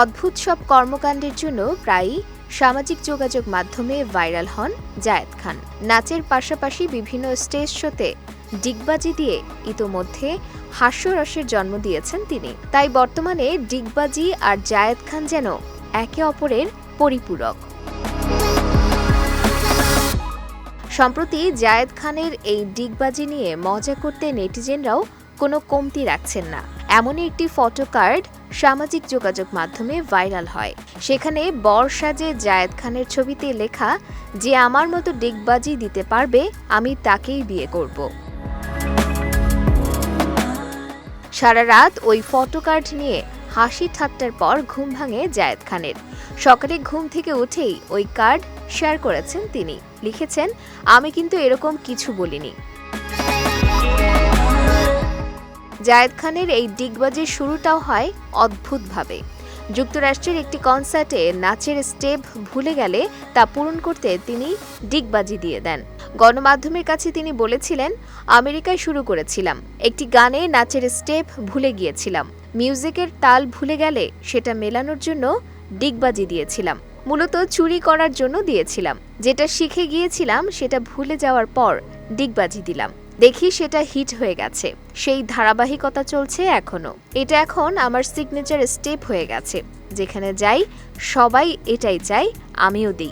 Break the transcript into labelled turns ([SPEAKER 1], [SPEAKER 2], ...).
[SPEAKER 1] অদ্ভুত সব কর্মকাণ্ডের জন্য প্রায়ই সামাজিক যোগাযোগ মাধ্যমে ভাইরাল হন জায়েদ খান। নাচের পাশাপাশি বিভিন্ন স্টেজ শোতে ডিগবাজি দিয়ে ইতোমধ্যে হাস্যরসের জন্ম দিয়েছেন তিনি। তাই বর্তমানে ডিগবাজি আর জায়েদ খান যেন একে অপরের পরিপূরক। সম্প্রতি জায়েদ খানের এই ডিগবাজি নিয়ে মজা করতে নেটিজেনরাও কোনো কমতি রাখছেন না। এমনই একটি ফটো কার্ড সামাজিক যোগাযোগ মাধ্যমে ভাইরাল হয়। সেখানে বর সাজে জায়েদ খানের ছবিতে লেখা, যে আমার মতো ডিগবাজি দিতে পারবে, আমি তাকেই বিয়ে করব। সারা রাত ওই ফটো কার্ড নিয়ে হাসি ঠাট্টার পর ঘুম ভাঙে জায়েদ খানের। সকালে ঘুম থেকে উঠেই ওই কার্ড শেয়ার করেছেন তিনি। লিখেছেন, আমি কিন্তু এরকম কিছু বলিনি। জায়েদ খানের এই ডিগবাজির শুরুটাও হয় অদ্ভুতভাবে। যুক্তরাষ্ট্রের একটি কনসার্টে নাচের স্টেপ ভুলে গেলে তা পূরণ করতে তিনি ডিগবাজি দিয়ে দেন। গণমাধ্যমের কাছে তিনি বলেছিলেন, আমেরিকায় শুরু করেছিলাম। একটি গানে নাচের স্টেপ ভুলে গিয়েছিলাম। মিউজিকের তাল ভুলে গেলে সেটা মেলানোর জন্য ডিগবাজি দিয়েছিলাম। মূলত চুরি করার জন্য দিয়েছিলাম। যেটা শিখে গিয়েছিলাম, সেটা ভুলে যাওয়ার পর ডিগবাজি দিলাম। দেখি সেটা হিট হয়ে গেছে। সেই ধারাবাহিকতা চলছে এখনও। এটা এখন আমার সিগনেচার স্টেপ হয়ে গেছে। যেখানে যাই, সবাই এটাই চাই আমিও দিই।